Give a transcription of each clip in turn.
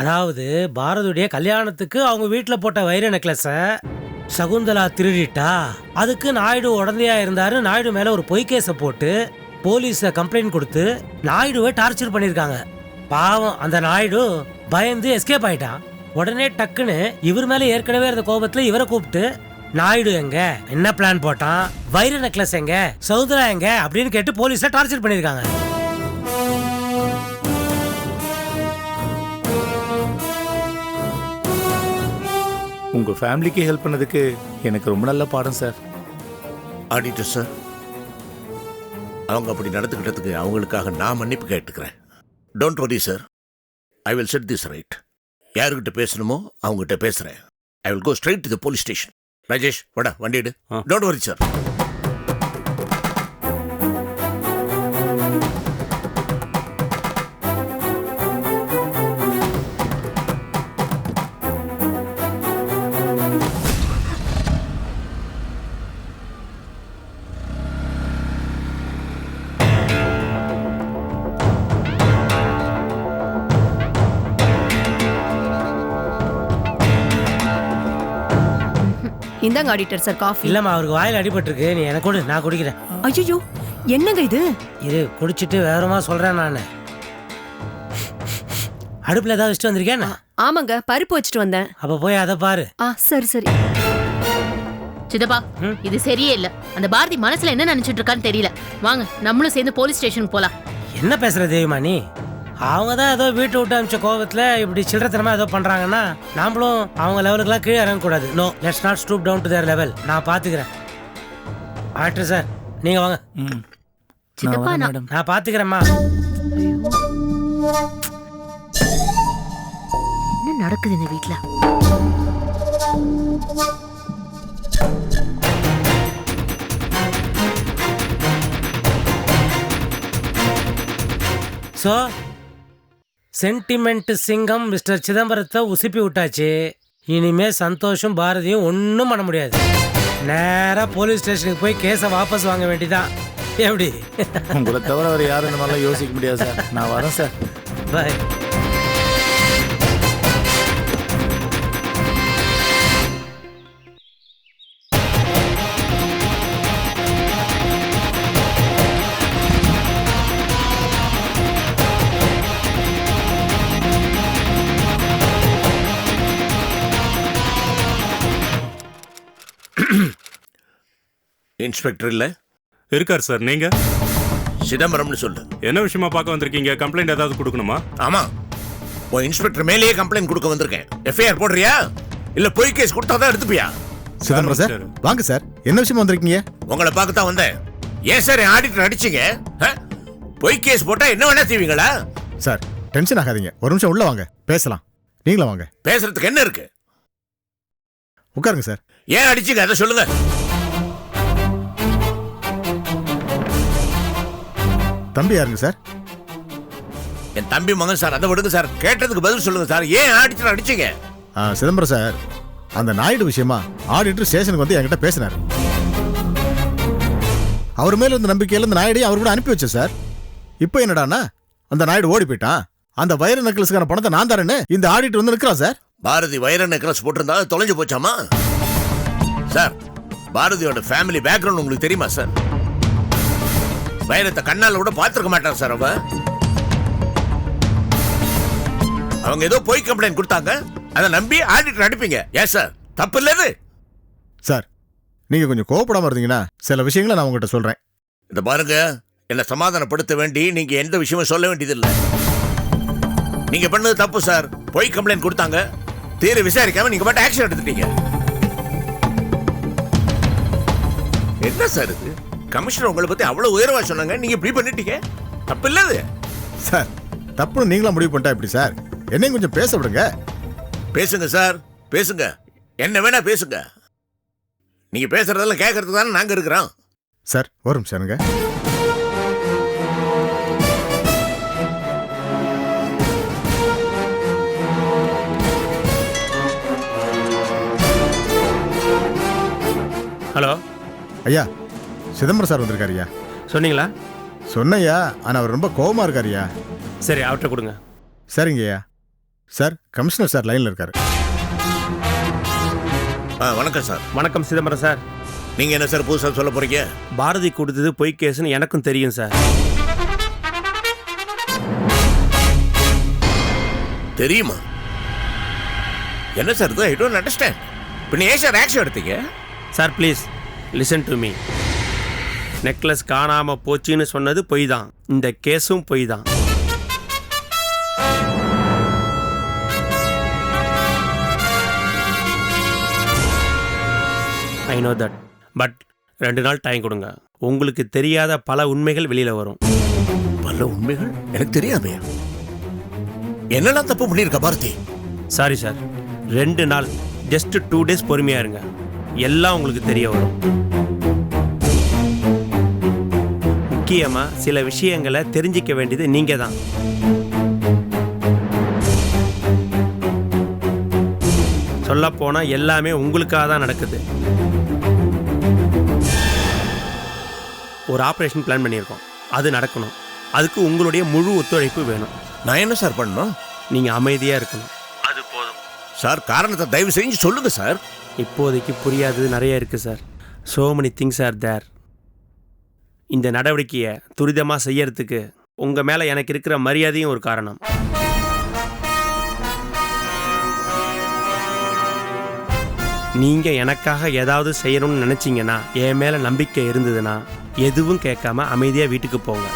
அதாவது பாரதியுடைய கல்யாணத்துக்கு அவங்க வீட்டில் போட்ட வைர நெக்லஸை சகுந்தலா திருடிட்டா? அதுக்கு நாயுடு உடந்தையா இருந்தாரு. நாயுடு மேல ஒரு பொய்கேஸை போட்டு போலீஸை கம்ப்ளைண்ட் கொடுத்து நாயுடுவை டார்ச்சர் பண்ணியிருக்காங்க பாவம் அந்த நாயுடு பயந்து எஸ்கேப் ஆயிட்டான். உடனே டக்குன்னு இவர் மேல ஏற்கனவே இருந்த கோபத்துல இவரை கூப்பிட்டு நாயுடு எங்க? என்ன பிளான் போட்டான்? வைர நெக்லஸ் எங்க? சௌந்தரா எங்க? அப்படின்னு கேட்டு போலீஸை டார்ச்சர் பண்ணியிருக்காங்க உங்க ஃபேமிலிக்கு ஹெல்ப் பண்ணதுக்கு எனக்கு ரொம்ப நல்ல பாடம் சார். Auditor sir. அவங்க அப்படி நடந்துக்கிட்டதுக்கு அவங்களுக்காக நான் மன்னிப்பு கேட்டுக்கிறேன். Don't worry sir I will set this right யாருக்கிட்ட பேசணுமோ அவங்ககிட்ட பேசுறேன். I will go straight to the police station Rajesh வடா வண்டி எடு. ஆ. டோன்ட் வரி சார் இந்தாங்க ஆடிட்டர் சார் காஃபி இல்லம்மா அவருக்கு வாயில் அடிபட்டிருக்கு. நீ எனக்கு கொடு நான் குடிக்கிறேன். ஐயோ என்னங்க இது? இரு குடிச்சிட்டு வேறமா சொல்றேன் நான். அடுப்புல ஏதாவது வச்சுட்டு வந்திருக்கேன் ஆமாங்க பருப்பு வச்சுட்டு வந்தேன். அப்ப போய் அதை பாரு. ஆ சரி சரி. சிதப்பா? இது சரியே இல்ல. அந்த பாரதி மனசுல என்ன நினைச்சிட்டு இருக்கான்னு தெரியல. வாங்க நம்மளும் சேர்ந்து போலீஸ் ஸ்டேஷனுக்கு போலாம். என்ன பேசுற தேவிமா நீ? அவங்க தான் ஏதோ வீட்டை விட்டு அமிச்ச கோபத்துல இப்படி சில்லறத்தனமா ஏதோ பண்றாங்கன்னா நாமளும் அவங்க லெவலுக்குலாம் கீழே இறங்கக்கூடாது no let's not stoop down to their level நான் பாத்துக்கிறேன். ஆக்டர் சார் நீங்க வாங்க. ம். சித்தப்பா நான் மேடம். நான் பாத்துக்கிறேம்மா என்ன நடக்குது இந்த வீட்ல? ஸோ சென்டிமெண்ட் சிங்கம் மிஸ்டர் சிதம்பரத்தை உசுப்பி விட்டாச்சு. இனிமே சந்தோஷம் பாரதியும் ஒன்றும் பண்ண முடியாது. நேராக போலீஸ் ஸ்டேஷனுக்கு போய் கேஸை வாபஸ் வாங்க வேண்டியதான் எப்படி? உங்களை தவிர வேற யாரும் இந்த மாதிரிலாம் யோசிக்க முடியாது சார். நான் வரேன் சார். பாய் இன்ஸ்பெக்டர் இல்ல? இருக்கார் சார் நீங்க? சிதம்பரம்னு சொல்லு. என்ன விஷயமா பார்க்க வந்திருக்கீங்க? கம்ப்ளைண்ட் ஏதாவது கொடுக்கணுமா? ஆமா. உன் இன்ஸ்பெக்டர் மேலேயே கம்ப்ளைண்ட் கொடுக்க வந்திருக்கேன். எஃப்ஐஆர் போடுறியா? இல்ல பொய் கேஸ் கொடுத்தாதான் எடுத்துப்பியா? சிதம்பரம் சார். வாங்க சார். என்ன விஷயமா வந்திருக்கீங்க? உங்களை பார்க்க தான் வந்தேன். ஏன் சார் என் ஆடிட்டர் அடிச்சீங்க? ஆ? பொய் கேஸ் போட்டா என்ன வேணா செய்வீங்களா? சார் டென்ஷன் ஆகாதீங்க. ஒரு நிமிஷம் உள்ள வாங்க. பேசலாம். நீங்களும் வாங்க. பேசுறதுக்கு என்ன இருக்கு? உட்காருங்க சார். ஏன் அடிச்சீங்க? அதை சொல்லுங்க. தம்பி யாருங்க சார்? என் தம்பி மகன் சார் அதை விடுங்க சார். கேட்டதுக்கு பதில் சொல்லுங்க சார். ஏன் ஆடிட்டர் அடிச்சீங்க? ஆ, சிதம்பரம் சார் அந்த நாயுடு விஷயமா ஆடிட்டர் ஸ்டேஷனுக்கு வந்து என்கிட்ட பேசினார். அவர் மேல இருந்த நம்பிக்கையில இந்த நாயுடையும் அவர் கூட அனுப்பி வச்சேன் சார். இப்போ என்னடான்னா அந்த நாயுடு ஓடி போயிட்டான். அந்த வைர நக்கலுக்கான பணத்தை நான் தரேன்னு இந்த ஆடிட்டர் வந்து நிற்கிறான் சார். பாரதி வைர நெக்லஸ் போட்டிருந்தா அது தொலைஞ்சு போச்சாமா? சார் பாரதியோட ஃபேமிலி பேக்ரவுண்ட் உங்களுக்கு தெரியுமா சார்? வைரத்தை கண்ணால கூட பார்த்திருக்க மாட்டார் சார் அவ. அவங்க ஏதோ பொய் கம்ப்ளைண்ட் கொடுத்தாங்க. அதை நம்பி ஆடிட்டர் அடிப்பீங்க. ஏன் சார்? தப்பு இல்லது சார் நீங்க கொஞ்சம் கோவப்படாம இருந்தீங்கன்னா சில விஷயங்களை நான் உங்ககிட்ட சொல்றேன். இந்த பாருங்க. என்னை சமாதானப்படுத்த வேண்டி நீங்க எந்த விஷயமும் சொல்ல வேண்டியதில்லை. நீங்க பண்ணது தப்பு சார். பொய் கம்ப்ளைண்ட் கொடுத்தாங்க. தீர விசாரிக்காம நீங்க மட்டும் ஆக்ஷன் எடுத்துட்டீங்க. என்ன சார் இது? கமிஷனர் உங்களை பத்தி அவ்வளவு உயர்வா சொன்னாங்க. நீங்க இப்படி பண்ணிட்டீங்க. தப்பு இல்லது சார் தப்புன்னு நீங்களா முடிவு பண்ணிட்டா எப்படி சார்? என்னையும் கொஞ்சம் பேச விடுங்க. பேசுங்க சார் பேசுங்க. என்ன வேணா பேசுங்க. நீங்க பேசுறதெல்லாம் கேட்கறதுக்கு தானே நாங்க இருக்கிறோம். சார் ஒரு நிமிஷம் இருங்க. ஹலோ. ஐயா சிதம்பரம் சார் வந்திருக்காரு ஐயா சொன்னீங்களா? சொன்னையா ஆனா அவர் ரொம்ப கோவமா இருக்காருயா சரி அவர்கிட்ட கொடுங்க. சரிங்க ஐயா சார் கமிஷனர் சார் லைன்ல இருக்காரு. ஆ வணக்கம் சார். வணக்கம் சிதம்பரம் சார். நீங்க என்ன சார் புதுசாக சொல்ல போறீங்க? பாரதி கொடுத்தது பொய் கேஸ்னு எனக்கும் தெரியும் சார். தெரியுமா? என்ன சார் இது? ஐ டோன்ட் அண்டர்ஸ்டாண்ட் பின்ன ஏன் சார் ஆக்ஷன் எடுத்தீங்க? Sir please listen to me necklace காணாம போச்சுன்னு சொன்னது பொய் தான் இந்த கேஸும் பொய் தான் ஐ நோ தட் பட் ரெண்டு நாள் டைம் கொடுங்க. உங்களுக்கு தெரியாத பல உண்மைகள் வெளியில் வரும். பல உண்மைகள்? எனக்கு தெரியாமே என்னெல்லாம் தப்பு பண்ணியிருக்க பாரதி? சாரி சார் ரெண்டு நாள் ஜஸ்ட் டூ டேஸ் பொறுமையாக இருங்க. எல்லாம் உங்களுக்கு தெரிய வரும். முக்கியமாக சில விஷயங்களை தெரிஞ்சிக்க வேண்டியது நீங்கள் தான் சொல்லப்போனால் எல்லாமே உங்களுக்காக தான் நடக்குது. ஒரு ஆப்ரேஷன் பிளான் பண்ணியிருக்கோம். அது நடக்கணும். அதுக்கு உங்களுடைய முழு ஒத்துழைப்பு வேணும். நான் என்ன சார் பண்ணணும்? நீங்கள் அமைதியாக இருக்கணும். அது போதும். சார் காரணத்தை தயவு செஞ்சு சொல்லுங்க சார். இப்போதைக்கு புரியாதது நிறைய இருக்குது sir. So many things are there இந்த நடவடிக்கையை துரிதமாக செய்யறதுக்கு உங்கள் மேலே எனக்கு இருக்கிற மரியாதையும் ஒரு காரணம். நீங்கள் எனக்காக ஏதாவது செய்யணும்னு நினச்சிங்கன்னா என் மேலே நம்பிக்கை இருந்ததுன்னா எதுவும் கேட்காம அமைதியாக வீட்டுக்கு போங்க.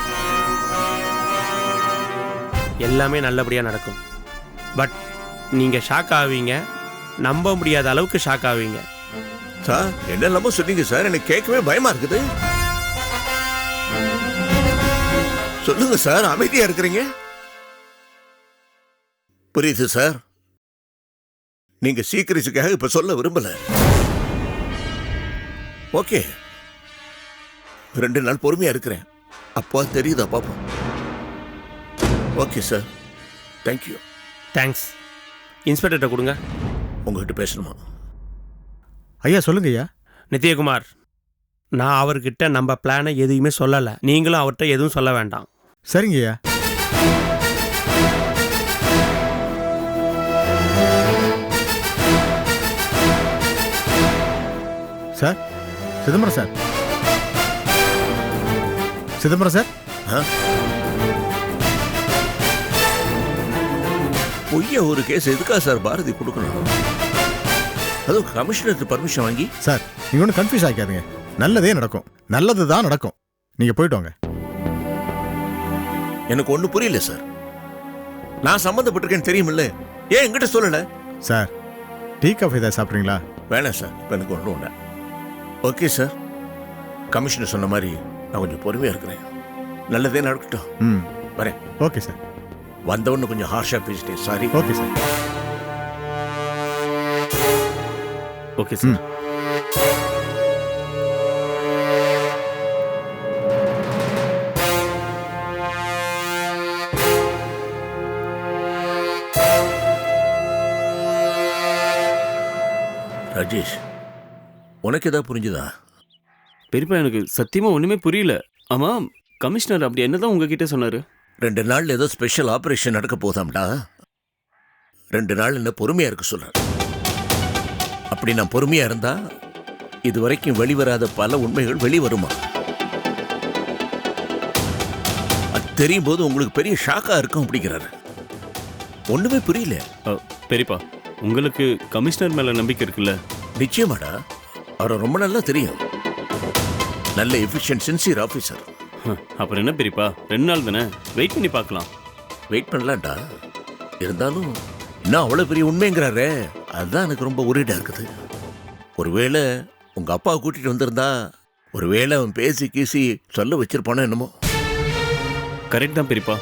எல்லாமே நல்லபடியாக நடக்கும். பட் நீங்கள் ஷாக் ஆவீங்க. நம்ப முடியாத அளவுக்கு ஷாக் ஆவீங்க. சார் என்னெல்லாமோ சொன்னீங்க சார். எனக்கு கேட்கவே பயமா இருக்குது. சொல்லுங்க சார் அமைதியா இருக்கிறீங்க. புரியுது சார் நீங்க சீக்கிரத்துக்காக இப்ப சொல்ல விரும்பல. ஓகே. ரெண்டு நாள் பொறுமையா இருக்கிறேன். அப்பா தெரியுதா பாப்போம். Okay sir thank you thanks இன்ஸ்பெக்டர்கிட்ட கொடுங்க. உங்ககிட்ட பேசணுமா? ஐயா சொல்லுங்க ஐயா. நித்யகுமார் நான் அவர்கிட்ட நம்ம பிளானை எதையுமே சொல்லலை. நீங்களும் அவர்கிட்ட எதுவும் சொல்ல வேண்டாம். சரிங்க ஐயா sir Chidambaram sir. Chidambaram sir? பொய்ய ஒரு கேஸ் எதுக்கா சார் பாரதி கொடுக்கணும்? அதுவும் கமிஷனருக்கு பர்மிஷன் வாங்கி? சார் நீங்க ஒன்றும் கன்ஃபியூஸ் ஆகிக்காதீங்க நல்லதே நடக்கும். நல்லது தான் நடக்கும். நீங்க போயிட்டு வாங்க. எனக்கு ஒண்ணு புரியல சார். நான் சம்மந்தப்பட்டிருக்கேன்னு தெரியுமில்ல. ஏன் என்கிட்ட சொல்லல? சார் டீ காஃபி ஏதாவது சாப்பிட்றீங்களா? வேணாம் சார். இப்போ எனக்கு ஒன்றும் உண்டா ஓகே சார். கமிஷனர் சொன்ன மாதிரி நான் கொஞ்சம் பொறுமையா இருக்கிறேன். நல்லதே நடக்கட்டும். ம். வரேன். Okay sir. வந்தவொன்னு கொஞ்சம் ஹார்ஷா பேசிட்டேன். Sorry okay sir. Okay sir. Rajesh உனக்கு ஏதாவது புரிஞ்சுதா? பெரியப்பா எனக்கு சத்தியமா ஒண்ணுமே புரியல. ஆமா கமிஷனர் அப்படி என்னதான் உங்ககிட்ட சொன்னாரு? ரெண்டு நாள் ஏதோ ஸ்பெஷல் ஆபரேஷன் நடக்க போதாம்டா. ரெண்டு நாள் என்ன பொறுமையா இருக்க சொல்றேன் அப்படி நான் பொறுமையா இருந்தா இது வரைக்கும் வெளிவராத பல உண்மைகள் வெளிவருமா? அது தெரியும் போது உங்களுக்கு பெரிய ஷாக்கா இருக்கும் அப்படிங்கிறாரு. ஒண்ணுமே புரியல. பெரியப்பா உங்களுக்கு கமிஷனர் மேல நம்பிக்கை இருக்குல்ல? நிச்சயமாடா. அவரை ரொம்ப நல்லா தெரியும். நல்ல எஃபிஷியன்ட் சின்சியர் ஆஃபீஸர் அப்புறம் என்ன பெரியப்பா ரெண்டு நாள் தானே? வெயிட் பண்ணி பார்க்கலாம். வெயிட் பண்ணலாம்டா. இருந்தாலும் இன்னும் அவ்வளோ பெரிய உண்மைங்கிறாரே? அதுதான் எனக்கு ரொம்ப உரிடா இருக்குது. ஒருவேளை உங்க அப்பாவை கூட்டிட்டு வந்திருந்தா ஒருவேளை அவன் பேசி கீசி சொல்ல வச்சிருப்பானோ என்னமோ? கரெக்ட் தான் பெரியப்பா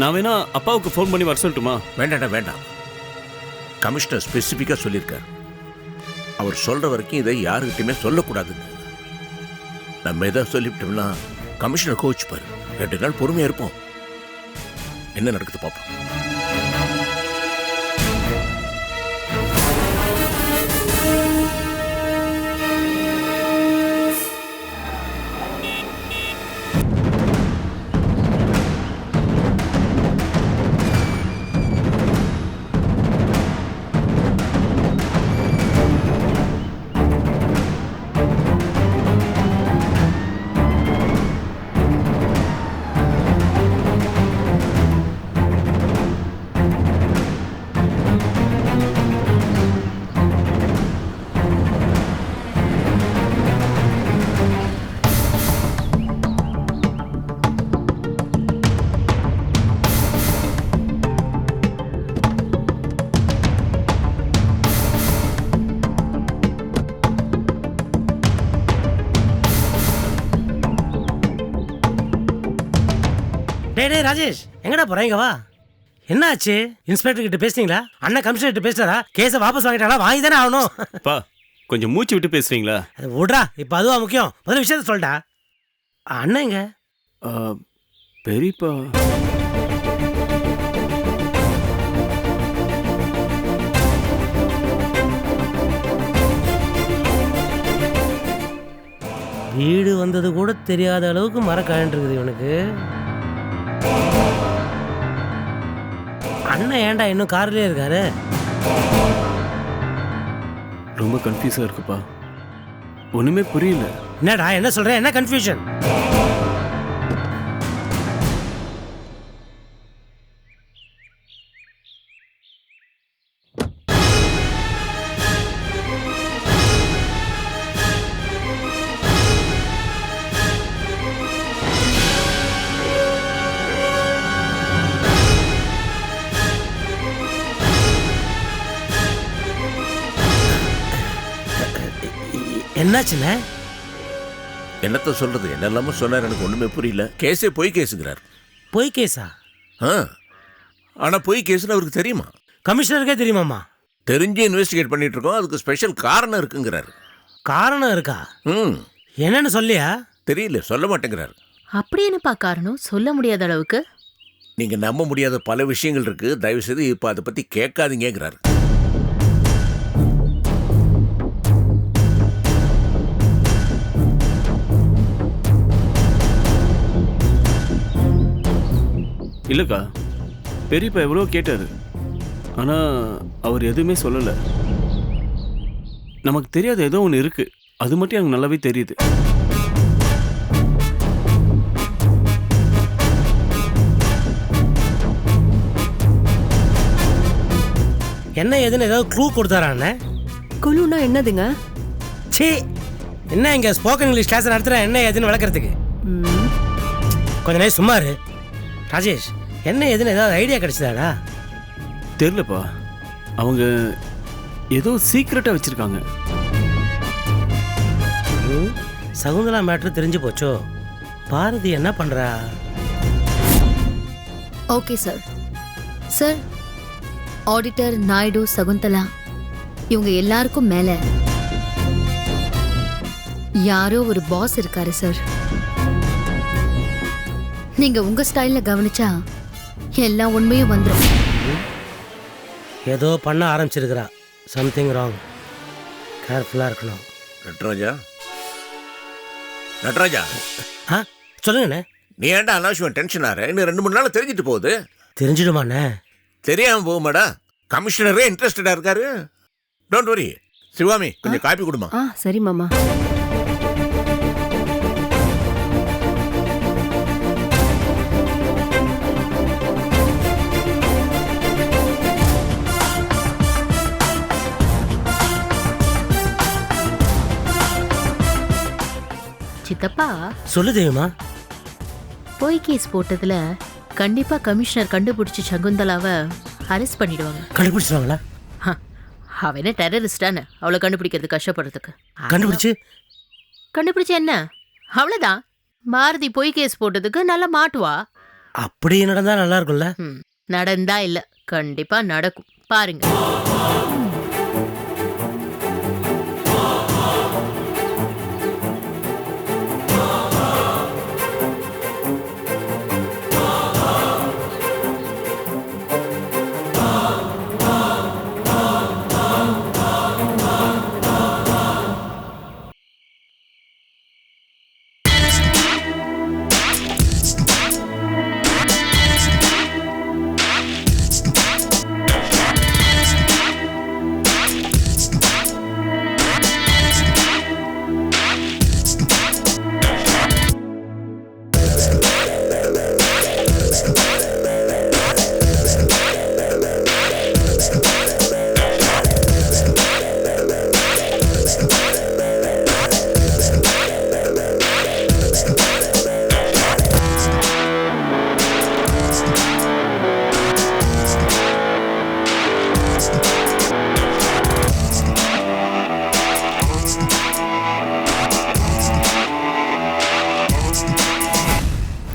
நான் வேணா அப்பாவுக்கு ஃபோன் பண்ணி வர சொல்லட்டுமா? வேண்டாம்டா வேண்டாம். கமிஷனர் ஸ்பெசிஃபிக்காக சொல்லியிருக்கார். அவர் சொல்கிற வரைக்கும் இதை யாருக்கிட்டையுமே சொல்லக்கூடாதுன்னு. நம்ம எதாவது சொல்லிவிட்டோம்னா கமிஷனர் கோச்சுப்பார் ரெண்டு நாள் பொறுமையாக இருப்போம். என்ன நடக்குது பார்ப்போம் டேய் டேய் ராஜேஷ் எங்கடா போற? இங்க வா. என்னாச்சு? இன்ஸ்பெக்டர் கிட்ட பேசுனீங்களா? அண்ணன் கமிஷனர் கிட்ட பேசுறாரா கேஸை வாபஸ் வாங்கிட்டாங்களா வாங்கி தானே ஆகணும். பா கொஞ்சம் மூச்சு விட்டு பேசுறீங்களா? அது விட்றா. இப்போ அதுவா முக்கியம். முதல்ல விஷயத்த சொல்லிட்டா அண்ணன் எங்க? பெரியப்பா. வீடு வந்தது கூட தெரியாத அளவுக்கு மரக்காயன் இருக்குது இவனுக்கு. அண்ணன் ஏன்டா இன்னும் கார்லயே இருக்காரு? ரொம்ப கன்ஃபியூஸா இருக்குப்பா. ஒண்ணுமே புரியல. என்னடா என்ன சொல்ற? என்ன கன்ஃபியூஷன் என்னாச்சுண்ணே என்னத்த சொல்றது? என்னெல்லாமோ சொன்னார்? எனக்கு ஒண்ணுமே புரியல. கேஸே பொய் கேஸுங்கிறார். பொய் கேஸா? ஆ. ஆனா பொய் கேஸ்னு அவருக்கு தெரியுமா? கமிஷனருக்கே தெரியுமாம்மா? தெரிஞ்சு இன்வெஸ்டிகேட் பண்ணிட்டு இருக்கோம் அதுக்கு ஸ்பெஷல் காரணம் இருக்குங்கிறாரு. காரணம் இருக்கா? ம். என்னன்னு சொல்லியா? தெரியல. சொல்ல மாட்டேங்கிறாரு. அப்படி என்னப்பா காரணம்? சொல்ல முடியாத அளவுக்கு? நீங்க நம்ப முடியாத பல விஷயங்கள் இருக்கு. தயவு செய்து இப்ப அதை பத்தி கேட்காதீங்கிறாரு இல்லக்கா பெரியப்பா எவ்வளோ கேட்டாரு. ஆனா அவர் எதுவுமே சொல்லல. நமக்கு தெரியாத ஏதோ ஒன்று இருக்கு. அது மட்டும் எனக்கு நல்லாவே தெரியுது. என்ன ஏதுன்னு ஏதாவது க்ளூ கொடுத்தாரா அண்ணன் குழுனா என்னதுங்க? சீ என்ன இங்க ஸ்போக்கன் இங்கிலீஷ் கிளாஸ் நடத்துறேன் என்ன ஏதுன்னு விளக்குறதுக்கு? கொஞ்ச நேரம் சும்மா இரு. ராஜேஷ் என்ன ஏதுன்னு ஏதாவது ஐடியா கிடைச்சதாடா? தெரிலப்பா அவங்க ஏதோ சீக்ரெட்டாக வச்சிருக்காங்க. ம், சகுந்தலா மேட்ரு தெரிஞ்சு போச்சோ? பாரதி என்ன பண்றா? Okay sir sir auditor Naidu Shakuntala இவங்க எல்லாருக்கும் மேல யாரோ ஒரு பாஸ் இருக்காரு சார் நீங்க உங்க ஸ்டைல்ல கவனிச்சா எல்லா உண்மையும் வந்துடும் ஏதோ பண்ண ஆரம்பிச்சிருக்கிறா. சம்திங் ராங் கேர்ஃபுல்லாக இருக்கணும். நட்ராஜா? நட்ராஜா? ஆ? சொல்லுங்கண்ணே நீ ஏன்டா அனாவசியம் டென்ஷன் ஆற இன்னும் ரெண்டு மூணு நாள் தெரிஞ்சுட்டு போகுது. தெரிஞ்சிடுமாண்ணே தெரியாம போகுமாடா? கமிஷனரே இன்ட்ரெஸ்டடா இருக்காரு. டோன்ட் வரி சிவாமி கொஞ்சம் காப்பி கொடுமா. ஆ சரி மாமா. சித்தப்பா சொல்லு தெரியுமா பொய் கேஸ் போட்டதுல கண்டிப்பா கமிஷனர் கண்டுபிடிச்சு சகுந்தலாவை அரெஸ்ட் பண்ணிடுவாங்க. கண்டுபிடிச்சிருவாங்களா? ஹ, அவ என்ன டெரரிஸ்டான்னு அவளை கண்டுபிடிக்கிறது கஷ்டப்படுறதுக்கு. கண்டுபிடிச்சு? கண்டுபிடிச்சு என்ன? அவ்வளவுதான். பாரதி பொய் கேஸ் போட்டதுக்கு நல்லா மாட்டுவா? அப்படி நடந்தா நல்லா இருக்கும்ல. நடந்தா இல்ல. கண்டிப்பா நடக்கும். பாருங்க.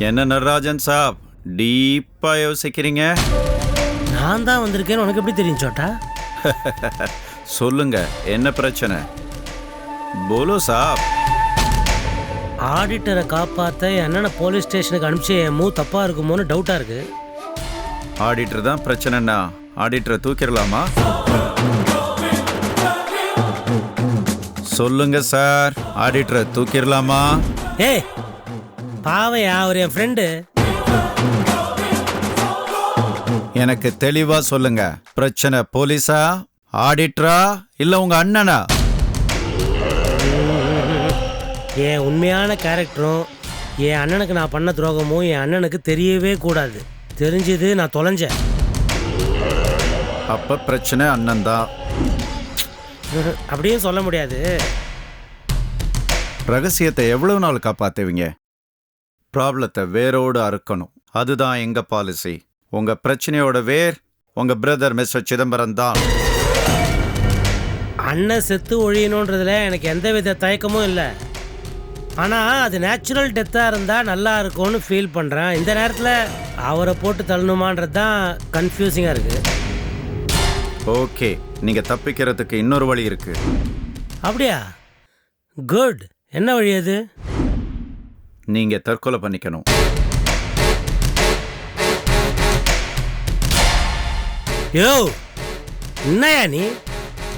என்ன நடராஜன் சாப்? டீப்பா யோசிக்கிறீங்க? நான் தான் வந்திருக்கேன்னு உனக்கு எப்படி தெரியும் சோட்டா? சொல்லுங்க என்ன பிரச்சனை? போலோ சாப். ஆடிட்டரை காப்பாற்ற என்னென்ன போலீஸ் ஸ்டேஷனுக்கு அனுப்பிச்சு என் மூ தப்பா இருக்குமோன்னு டவுட்டா இருக்கு. ஆடிட்டர் தான் பிரச்சனைன்னா ஆடிட்டரை தூக்கிடலாமா? சொல்லுங்க சார் ஆடிட்டரை தூக்கிடலாமா? ஏய் பாவையா அவர் என் ஃப்ரெண்டு எனக்கு தெளிவா சொல்லுங்க. பிரச்சனை போலீஸா ஆடிட்டரா இல்ல உங்க அண்ணனா? என் உண்மையான கேரக்டரும் என் அண்ணனுக்கு நான் பண்ண துரோகமும் என் அண்ணனுக்கு தெரியவே கூடாது. தெரிஞ்சது நான் தொலைஞ்சேன். அப்ப பிரச்சனை அண்ணன் தான். அப்படியும் சொல்ல முடியாது. ரகசியத்தை எவ்வளவு நாள் காப்பாத்துவீங்க? ப்ராப்ளத்தை வேரோடு அறுக்கணும். அதுதான் எங்க பாலிசி உங்க பிரச்சனையோட வேர் உங்க பிரதர் மிஸ்டர் சிதம்பரம் தான். அண்ணன் செத்து ஒழியணுன்றதுல எனக்கு எந்த வித தயக்கமும் இல்லை. ஆனால் அது நேச்சுரல் டெத்தாக இருந்தால் நல்லா இருக்கும்னு ஃபீல் பண்ணுறேன் இந்த நேரத்தில் அவரை போட்டு தள்ளணுமான்றது தான் கன்ஃபியூசிங்காக இருக்குது ஓகே நீங்க தப்பிக்கிறதுக்கு இன்னொரு வழி இருக்கு. அப்படியா? குட் என்ன வழி அது? நீங்க தற்கொலை பண்ணிக்கணும். யோ என்னையா நீ?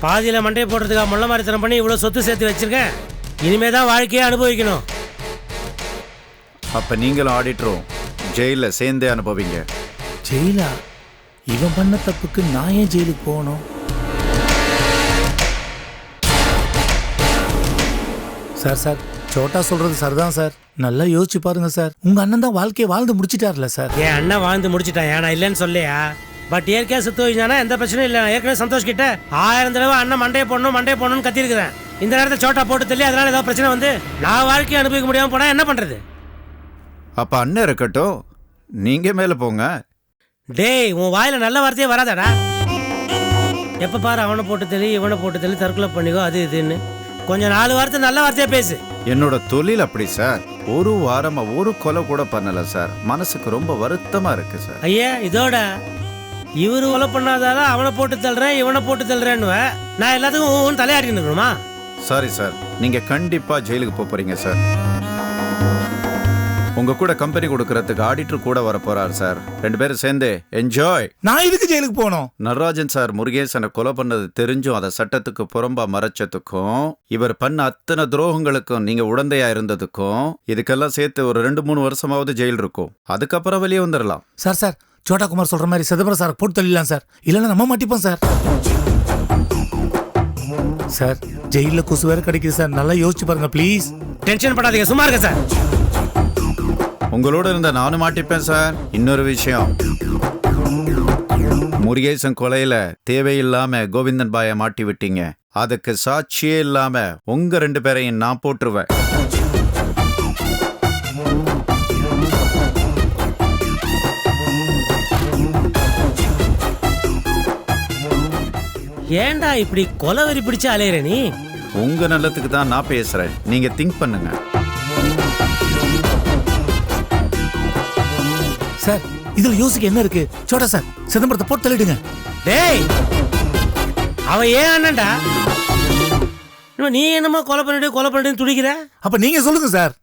பாதியில் மண்டையை போடுறதுக்காக முள்ள மாதிரி தரம் பண்ணி இவ்வளோ சொத்து சேர்த்து வச்சிருக்கேன். இனிமே தான் வாழ்க்கையை அனுபவிக்கணும். அப்ப நீங்களும் ஆடிட்டரும். ஜெயில சேர்ந்தே அனுபவிங்க. ஜெயிலா? இவன் பண்ண தப்புக்கு நான் ஏன் ஜெயிலுக்கு போகணும்? Sir sir. சோட்டா சொல்றது சரிதான் சார். நல்லா யோசிச்சு பாருங்க சார். உங்க அண்ணன் தான் வாழ்க்கையை வாழ்ந்து முடிச்சிட்டார்ல சார். என் அண்ணன் வாழ்ந்து முடிச்சிட்டான். ஏன்னா இல்லைன்னு சொல்லியா? பட் இயற்கையாக சுத்த வச்சானா எந்த பிரச்சனையும் இல்லை. நான் ஏற்கனவே சந்தோஷ் கிட்ட ஆயிரம் தடவை அண்ணன் மண்டையை போடணும் மண்டையை போடணும்னு கத்திருக்கிறேன். இந்த நேரத்தில் சோட்டா போட்டு தள்ளி அதனால ஏதாவது பிரச்சனை வந்து நான் வாழ்க்கையை அனுபவிக்க முடியாமல் போனால் என்ன பண்ணுறது அப்ப அண்ணன் இருக்கட்டும். நீங்க மேல போங்க. டேய் உன் வாயில நல்ல வார்த்தையே வராதாடா. எப்ப பாரு அவனை போட்டு தள்ளி இவனை போட்டு தள்ளி தற்கொலை பண்ணிக்கோ அது இதுன்னு. கொஞ்சம் நாலு வார்த்தை நல்ல வார்த்தையா பேசு. என்னோட தொழில் அப்படி சார். ஒரு வாரமா ஒரு கொலை கூட பண்ணல சார். மனசுக்கு ரொம்ப வருத்தமா இருக்கு சார். ஐயா இதோட. இவரு கொலை பண்ணாதால அவனை போட்டு தள்ளுறேன் இவனை போட்டு தள்ளுறேன்னு நான் எல்லாத்துக்கும் தலையாட்டி நிற்கணுமா சாரி சார். நீங்க கண்டிப்பா ஜெயிலுக்கு போறீங்க சார். உங்க கூட கம்பெனி கொடுக்கறதுக்கு ஆடிட்டர் கூட வர போறார் சார் ரெண்டு பேரும் சேர்ந்து என்ஜாய் நான் இதுக்கு ஜெயிலுக்கு போகணும்? நடராஜன் சார் முருகேசனை கொலை பண்ணது தெரிஞ்சும் அதை சட்டத்துக்கு புறம்பா மறைச்சதுக்கும் இவர் பண்ண அத்தனை துரோகங்களுக்கும் நீங்க உடந்தையா இருந்ததுக்கும் இதுக்கெல்லாம் சேர்த்து ஒரு ரெண்டு மூணு வருஷமாவது ஜெயில் இருக்கும். அதுக்கப்புறம் வெளியே வந்துடலாம் சார் சார் சோட்டா குமார் சொல்ற மாதிரி சிதம்பரம் சார் போட்டு தள்ளிடலாம் சார். இல்லைன்னா நம்ம மாட்டிப்போம் சார். சார் ஜெயில கொசு வேற கிடைக்குது சார். நல்லா யோசிச்சு பாருங்க ப்ளீஸ் டென்ஷன் படாதீங்க சும்மா இருக்க சார். உங்களோட இருந்த நானும் மாட்டிப்பேன் சார். இன்னொரு விஷயம். முருகேசன் கொலையில தேவையில்லாம கோவிந்தன் பாய மாட்டி விட்டீங்க. அதுக்கு சாட்சியே இல்லாம உங்க ரெண்டு பேரையும் நான் போட்டுருவேன். ஏன்டா இப்படி கொலை வெறி பிடிச்சு அலையிற நீ? உங்க நல்லதுக்கு தான் நான் பேசுறேன். நீங்க திங்க் பண்ணுங்க. சார் இதுல யோசிக்க என்ன இருக்கு? சோட்டா சார் சிதம்பரத்தை போட்டு தள்ளிடுங்க. டேய் அவன் ஏன் அண்ணன்டா? இன்னும் நீ என்னமோ கொலை பண்ணிட்டு கொலை பண்ணிட்டு துடிக்கிற? அப்ப நீங்க சொல்லுங்க சார்.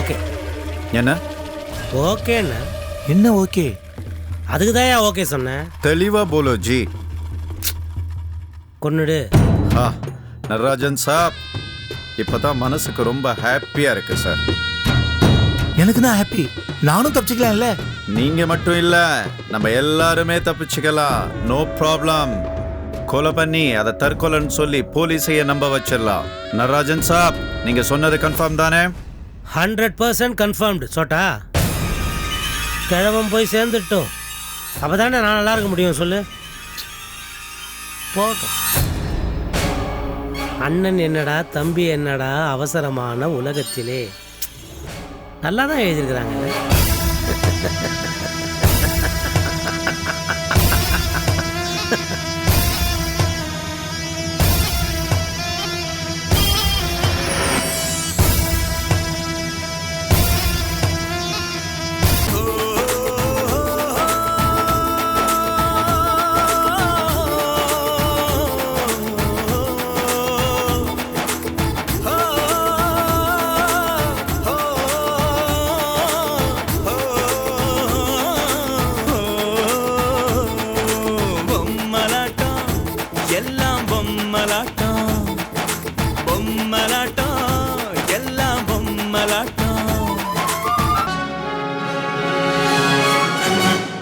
ஓகே. என்ன? ஓகேண்ணா. என்ன ஓகே? அதுக்கு தான் ஓகே சொன்னேன் தெளிவா போலோ ஜி. கொன்னுடு. ஆ நடராஜன் சாப். இப்பதான் மனசுக்கு ரொம்ப ஹாப்பியா இருக்கு சார். எனக்கு தான் ஹாப்பி. நானும் தப்பிச்சுக்கலாம்ல? நீங்க மட்டும் இல்ல நம்ம எல்லாருமே தப்பிச்சுக்கலாம். No problem. கொலை பண்ணி அதை தற்கொலைன்னு சொல்லி போலீஸையே நம்ப வச்சிடலாம். நடராஜன் சாப் நீங்க சொன்னது கன்ஃபார்ம் தானே? ஹண்ட்ரட் பர்சன்ட் கன்ஃபார்ம்டு சோட்டா. கிழவன் போய் சேர்ந்துட்டோம். அப்போ தானே நான் நல்லா இருக்க முடியும் சொல்லு. போட்டோம் அண்ணன் என்னடா தம்பி என்னடா அவசரமான உலகத்திலே? நல்லா தான் எழுதியிருக்கிறாங்க.